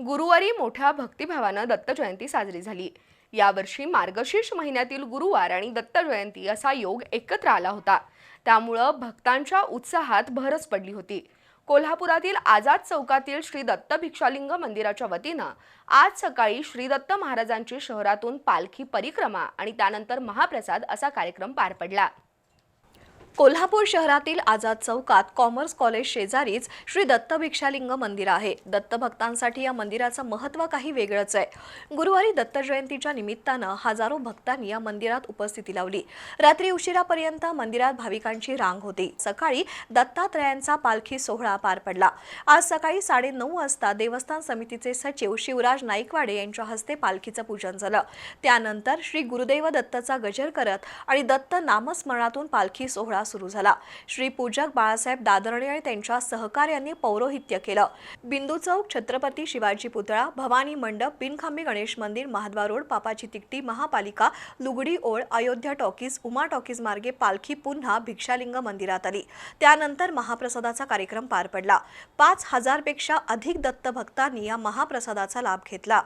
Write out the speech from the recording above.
गुरुवारी मोठ्या भक्तिभावानं दत्त जयंती साजरी झाली. यावर्षी मार्गशीर्ष महिन्यातील गुरुवार आणि दत्त जयंती असा योग एकत्र आला होता. त्यामुळं भक्तांच्या उत्साहात भरच पडली होती. कोल्हापुरातील आझाद चौकातील श्री दत्त भिक्षालिंग मंदिराच्या वतीनं आज सकाळी श्री दत्त महाराजांची शहरातून पालखी परिक्रमा आणि त्यानंतर महाप्रसाद असा कार्यक्रम पार पडला. कोल्हापूर शहरातील आझाद चौकात कॉमर्स कॉलेज शेजारीच श्री दत्त भिक्षालिंग मंदिर आहे. दत्त भक्तांसाठी या मंदिराचं महत्त्व काही वेगळंच आहे. गुरुवारी दत्त जयंतीच्या निमित्तानं हजारो भक्तांनी या मंदिरात उपस्थिती लावली. रात्री उशिरापर्यंत मंदिरात भाविकांची रांग होती. सकाळी दत्तात्रयांचा पालखी सोहळा पार पडला. आज सकाळी साडेनऊ वाजता देवस्थान समितीचे सचिव शिवराज नाईकवाडे यांच्या हस्ते पालखीचं पूजन झालं. त्यानंतर श्री गुरुदेव दत्तचा गजर करत आणि दत्त नामस्मरणातून पालखी सोहळा सोहळा सुरू झाला. श्री पूजक बाळासाहेब दादरणे आणि त्यांच्या सहकार्यांनी पौरोहित्य केलं. बिंदू चौक छत्रपती शिवाजी पुतळा भवानी मंडप बिनखांबी गणेश मंदिर महाद्वार रोड पापाची तिकटी महापालिका लुगडी ओळ अयोध्या टॉकीज उमा टॉकीज मार्गे पालखी पुन्हा भिक्षालिंग मंदिरात आली. त्यानंतर महाप्रसादाचा कार्यक्रम पार पडला. पाच हजारपेक्षा अधिक दत्त भक्तांनी या महाप्रसादाचा लाभ घेतला.